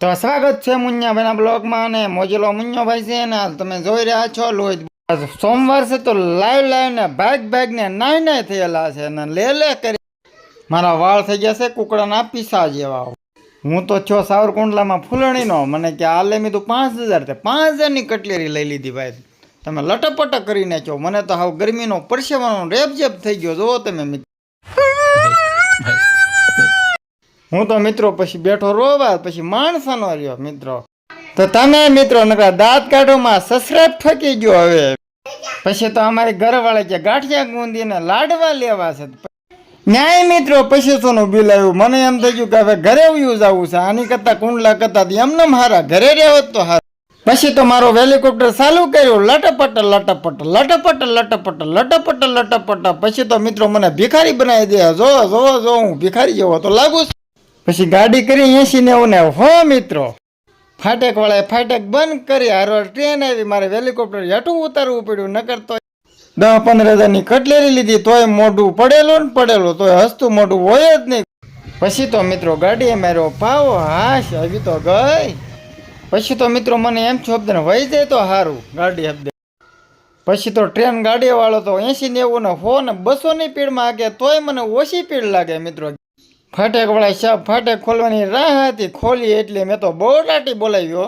તો સ્વાગત છે મુન્યાભાઈના બ્લોગમાં અને મોજેલો મુન્યોભાઈ છે ને તમે જોઈ રહ્યા છો લોહિત સોમવાર છે તો લાઈવ લાઈવ ને ભાગ ભાગ ને નાય નાય થયેલા છે ને લે લે કરી. મારા વાળ થઈ ગયા છે કુકડાના પીસા જેવા. હું તો છો સાવરકુંડલામાં ફૂલણીનો. મને કે આ લે તું પાંચ હજાર તે પાંચ હજારની કટલેરી લઈ લીધી ભાઈ. તમે લટપટ કરી નાખ્યો મને તો હાવ ગરમીનો પરસેવાનો રેપ જેપ થઈ ગયો. જુઓ તમે મિત્રો. હું તો મિત્રો પછી બેઠો રોવા, પછી માણસાનો રહ્યો, મિત્રો. તો તમે મિત્રો નકરા દાંત કાઢોમાં સસરાપ ઠકી ગયો હવે. પછી તો અમારી ઘરવાળા કે ગાંઠિયા ગુંદીને લાડવા લેવા છે. ન્યાય મિત્રો પછી સોનું બિલ આવ્યું. મને એમ થઈ ગયું કે હવે ઘરે યુઝ આવું છે. આની કરતા કુંડલા કરતા એમને હારા. ઘરે રહેવત તો હારા. પછી તો મારો હેલિકોપ્ટર ચાલુ કર્યું. લટપટ લટપટ લટપટ લટપટ લટપટ લટપટ. પછી તો મિત્રો મને ભિખારી બનાવી દે. જો જો જો હું ભિખારી જેવો તો લાગુ. પછી ગાડી કરી એસી નેવું ને હો મિત્રો, ફાટેકવાળાએ વાળાએ ફાટક બંધ કરી હારો ટ્રેન આવી. મારે હેલિકોપ્ટર હેઠું ઉતારવું પડ્યું, નકર તો દસ પંદર હજારની કટલેરી લીધી. તોય મોઢું પડેલું ને પડેલું. તોય હસતું મોઢું હોય જ નહીં. પછી તો મિત્રો ગાડીએ મારો પાવો હાશ આવી તો ગઈ. પછી તો મિત્રો મને એમ છો હબ્દને વહી જાય તો સારું ગાડી હબ્દે પછી તો ટ્રેન ગાડી વાળો તો એસી નેવું ને હો ને બસોની પીડમાં આગે, તોય મને ઓછી પીડ લાગે મિત્રો. ફાટક વાળા સાહેબ ફાટેક ખોલવાની રાહ હતી ખોલી એટલે મેં તો બહુડાટી બોલાવ્યો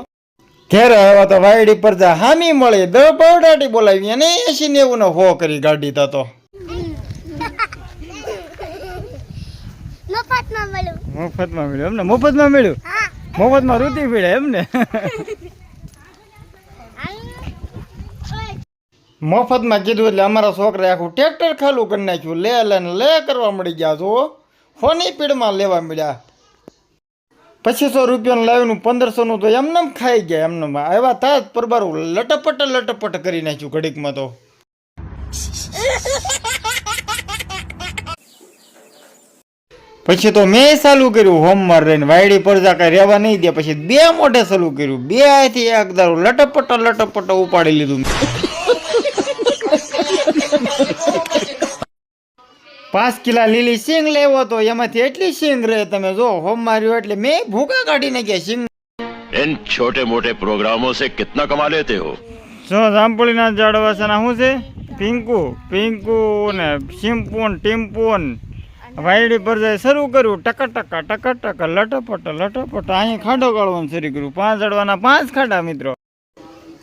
ઘેરે આવ્યા તો વાયડી પર જા હામી મળી દ બહુડાટી બોલાવી અને એસી નેવું નો હો કરી ગાડી તો મફતમાં મળ્યું. એમને મફતમાં મળ્યું? મફતમાં રૂતી પીડે એમને? મફતમાં કીધું એટલે અમારા છોકરા આખું ટ્રેક્ટર ખાલું કરી નાખ્યું. લે લે ને લે કરવા મળી ગયા જુઓ ફોની પીડમાં લેવા મળ્યા. પચીસો રૂપિયાનું લાવ્યું, પંદરસોનું તો એમને ખાઈ ગયા એમને આવ્યા તા જ પરબારું, લટપટ લટપટ કરી નાખ્યું ઘડીકમાં તો. પછી તો મેં ચાલુ કર્યું હોમવાર રહીને વાયડી પરજા કઈ રહેવા નહીં દે. પછી બે મોઢે ચાલુ કર્યું, બે આથી એક દારૂ લટપટ લટપટ ઉપાડી લીધું. પાંચ કિલા લીલી સિંગ લેવો તો એમાંથી એટલી સિંગ રહે તમે જો હોમ માર્યો એટલે મેં ભૂકા કાઢી નાખ્યા સિંગ इन छोटे मोटे प्रोग्रामों से कितना कमा लेते हो જો જામપુડીના ઝાડવા છે શું છે પિંકુ પિંકુ ને સિમ્પુ ને ટીમ્પુ ને વાયડી પર જાય શરૂ કર્યું ટકા ટકા ટકા ટકા લટપટ લટપટ અહીં ખાડો ગાળવાનું શરૂ કર્યું પાંચ ઝાડવાના પાંચ ખાડા મિત્રો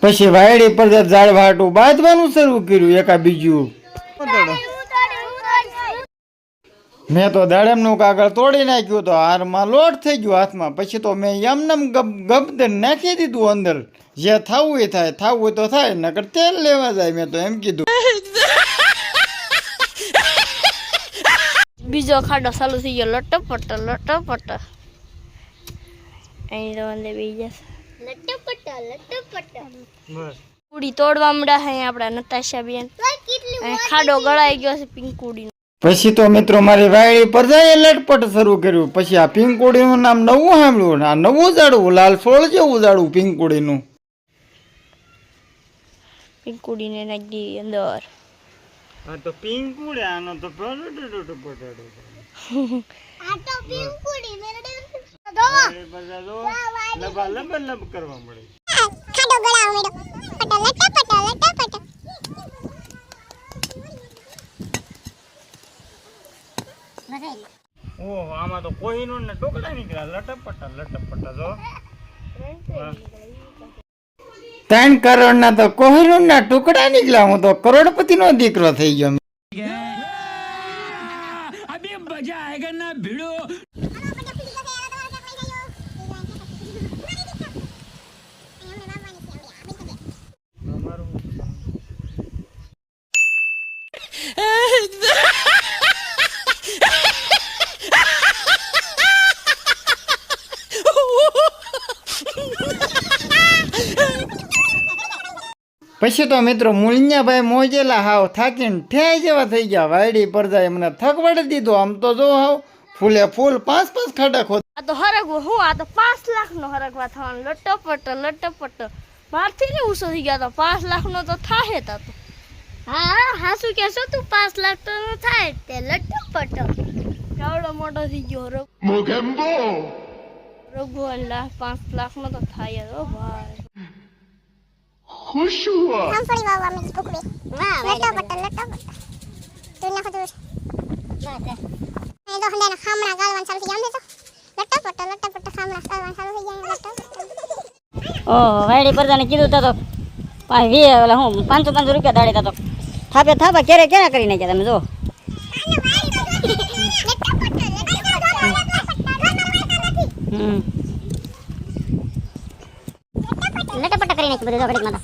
પછી વાયડી પર જાય ઝાડ વાટું બાંધવાનું શરૂ કર્યું એકા બીજું મેં તો દાડમનું કાગળ તોડી નાખ્યું તો હારમાં લોટ થઈ ગયો હાથમાં. પછી તો મેં યમનમ ગબ ગબદર નાખી દીધું અંદર. જે થવું એ થાય થવું તો થાય નકર તેલ લેવા જાય મેં તો એમ કીધું. બીજો ખાડો ચાલુ થઈ ગયો લટપટ લટપટ. અહીં તો અંદર બીજા જશે. કુડી તોડવા મળ્યા છે આપણા નતાશા બેન ખાડો ગળાઈ ગયો છે પિંકુડી પછી તો મિત્રો મારી વાયડી પર જાય લટપટ શરૂ કર્યું. પછી આ પિંકુડીનું નામ નવું સાંભળ્યું આ નવું ઝાડવું લાલ ફળ જેવું ઝાડવું પિંકુડીનું. પિંકુડીને નાખી અંદર. આ તો પિંકુડી આનો તો લબા લબ લબ કરવા મળે. ઓહો આમાં તો કોહિનૂર ને ટુકડા નીકળ્યા. લટપટા લટપટા જો. ત્રણ કરોડ ના તો કોહિનૂર ના ટુકડા નીકળ્યા. હું તો કરોડપતિ નો દીકરો થઈ ગયો. પછી તો મિત્રો મુલિયાભાઈ મોજેલા હાવ થાકીને ઠેય જેવા થઈ ગયા. વાયડી પર જાય મને થકવાડી દીધો. આમ તો જો હાવ ફૂલે ફૂલ પાંચ પાંચ ખાડા ખોદ આ તો હરગવો. હું આ તો પાંચ લાખ નો હરગવા થવાનો. લટપટ લટપટ. મારથી ને ઉસો થઈ ગયા તો પાંચ લાખ નો તો થાય તા તો હા હા કે કહેશો તું? પાંચ લાખ તો નો થાય તે. લટપટ. કેવડો મોટો થઈ ગયો રઘુ રઘુ લાખ પાંચ લાખનો તો થાય જ હો ભાઈ. खुश हुआ हम थोड़ी बाबा मेरी बुक में वाह लटो बटन लटो बटन तू ना खुद मैं तो हमने ना खामना गालवान चालू थी हमने तो लटो बटन लटो बटन खामना गालवान चालू थी जाए लटो ओ વાયડી પરદાને કીધું તો પાંચ વી ઓલા હું પાંચસો પાંચસો રૂપિયા દાડે તો થાપે થાપા ક્યારે ક્યારે કરી નાખ્યા તમે જો હમ કરી નાખી બધું ઝઘડીમાં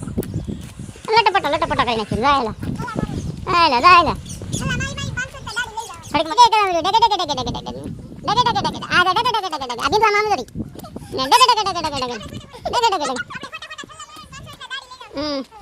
તો લટપટા લટપટા કરી નાખી રાયલા રાયલા રાયલા હમ